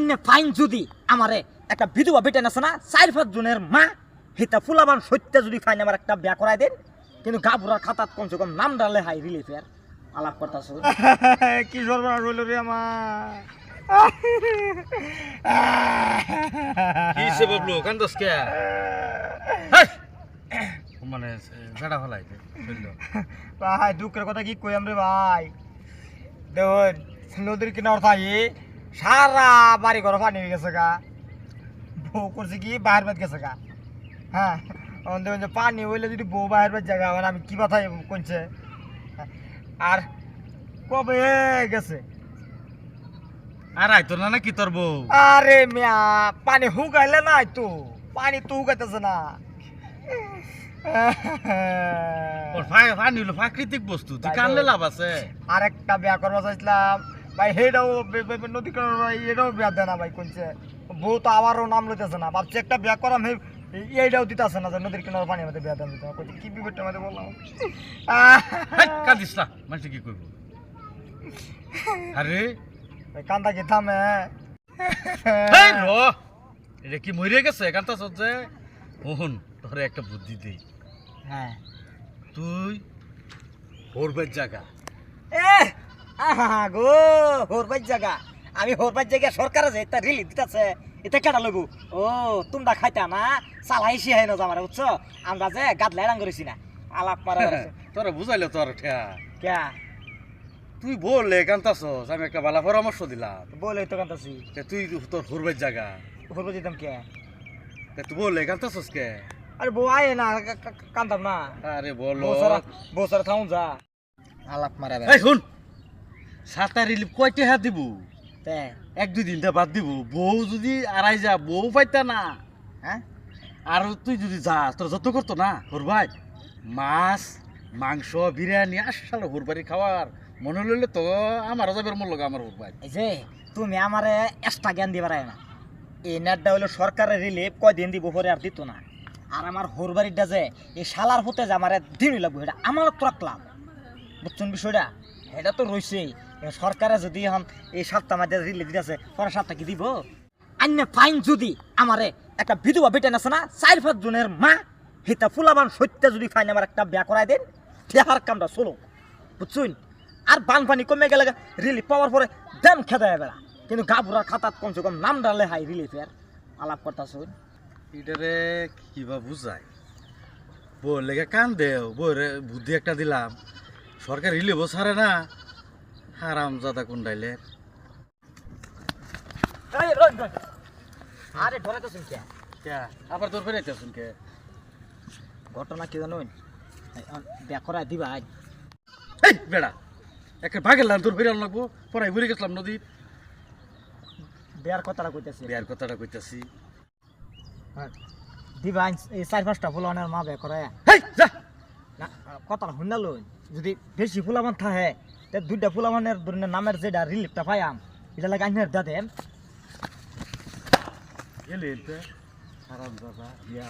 আইনে ফাইন যদি আমারে একটা বিধবা বেটেন আছে না চার পাঁচ জনের মা হিতা ফুলাবান সত্য যদি ফাইন আমার একটা বিয়া করাই দেন কিন্তু গাবুরার খাতাত কমসে কম নাম ডালে হাই রিলিফের আলাপ করতাছ। কি সর্বনাশ হইল রে আমার কি সে বাবলু কান্দস কে? মানে ঝাড়া ফেলাই ভাই দুঃখের কথা কি কই আমরে ভাই? দেখুন নদীর কিনার থাকি সারা বাড়ি ঘর পানি হয়ে গেছে গা। বউ করছে কি বাহির বাদ গেছে গা। হ্যাঁ পানি হইলে যদি বউ বাহির বাদ জায়গা এখন আমি কি কথাই কইছে। আর কবে গেছে? আর আইতো না নাকি তোর বউ? আরে মিয়া পানি হুকাইলে নাই তো পানি তো হুকাইতেছে না। প্রাকৃতিক বস্তু তুই কানলে লাভ আছে। আর একটা বিয়া করবা চাইছিলাম। ভাই হেটাও নদী ভাই এটাও বিয়া দেয় না ভাই কোনছে বউ তো আবারও নাম লইতেছে না। ভাবছি একটা বিয়া করাম হে এইটাও দিতেছে না যে নদীর কিনার পানির মধ্যে বিয়া দেন দিতে। কইছে কি বিপদটা মধ্যে বললাম? হেই, কান্দিস না। মানুষ কি কইব? আরে। ভাই কান্দা কি থামে। এটা কি মরে গেছে? কান্তাস যে। মোহন তোরে একটা বুদ্ধি দেই। হ্যাঁ। তুই হরবের জায়গা। এ আহা গো হরবাই জায়গা। আমি হরবাই জায়গা সরকারে যে এটা রিলিফ দিতেছে এটা কেটা লইব? ও তোমরা খাইতা না? চালাইছি হাই না জামারে বুঝছ? আমরা যে গাদলাই রাং করেছি না। আলাপ মারা তোরা বুঝাইলে তোর ঠেয়া। কে? তুই বললে কান্তাস আমি একটা ভালো পরামর্শ দিলাম। বলে তো কান্তাছি তুই তোর হরবের জায়গা। হরবাই যেতাম কে? তে তুই বললে কান্তাসস কে? আরে বউ আয় না কান্দাম না। আরে বলো। বউ সারা বউ সারা থাউন যা। আলাপ মারা এই শুন! সাঁতার রিলিফ কয়টা হাত দিব? এক দুই দিনটা বাদ দিব। বউ যদি আড়াই যা বউ পাইতা না। হ্যাঁ? আর তুই যদি যাস তোর যত করতো না হোর ভাই? মাছ মাংস বিরিয়ানি আসলে হোর বাড়ি খাওয়ার। মনে লইলে তো আমারও যাবে মন লগা আমার হোর ভাই। এই যে তুমি আমারে এক্সট্রা জ্ঞান দিবার না। এই নেটটা হইল সরকারের রিলিফ কয়দিন দিব পরে আর দিত না। আর আমার হোরবাড়িটা যে এই শালার হতে যে আমার দিন লাগবে এটা আমার তো রাখলাম। বুঝছেন বিষয়টা? এটা তো এবার সরকারে যদি এখন এই সাতটা মাঝে রিলিফ দিতেছে পরে সাতটা কি দিব? আন্য ফাইন যদি আমারে একটা বিধবা বেটেন আছে না, চার পাঁচ জনের মা, হিতা ফুলাবান সত্য যদি ফাইন আমার একটা বিয়া করাই দেন দেখার কামটা চলো বুঝছুন? আর বানপানি কমে গেলে রিলিফ পাওয়ার পরে দেন খেতে বেড়া। কিন্তু গাবুরার খাতাত কমসে কম নাম ডালে হাই রিলিফের আলাপ করতাছুন? এটারে কিবা বুঝাই। বউ লেগে কান দেও বউরে বুদ্ধি একটা দিলাম। সরকার রিলিফও ছাড়ে না। হারাম জাদা কুন্ডাইলে আরে আবার তোর কে? ঘটনা কি বিয়া করাই দিবা আজ এই বেড়া। একটা ভাগের লান তোর ফেরাল লাগবো পড়াই বুড়ে গেছিলাম নদীর। বিয়ার কথাটা কইতেছে। বিয়ার কথাটা কইতাছি। দিবা আইন এই চার পাঁচটা ফুলানের মা বিয়া করায় হেই যা। না কথাটা শুননা যদি বেশি ফুলামান থাকে দুইটা আমার ধরেন নামের যেটা রিলিফটা পাইয়াম এটা লাগে আইনের হারাম জাদা বিয়া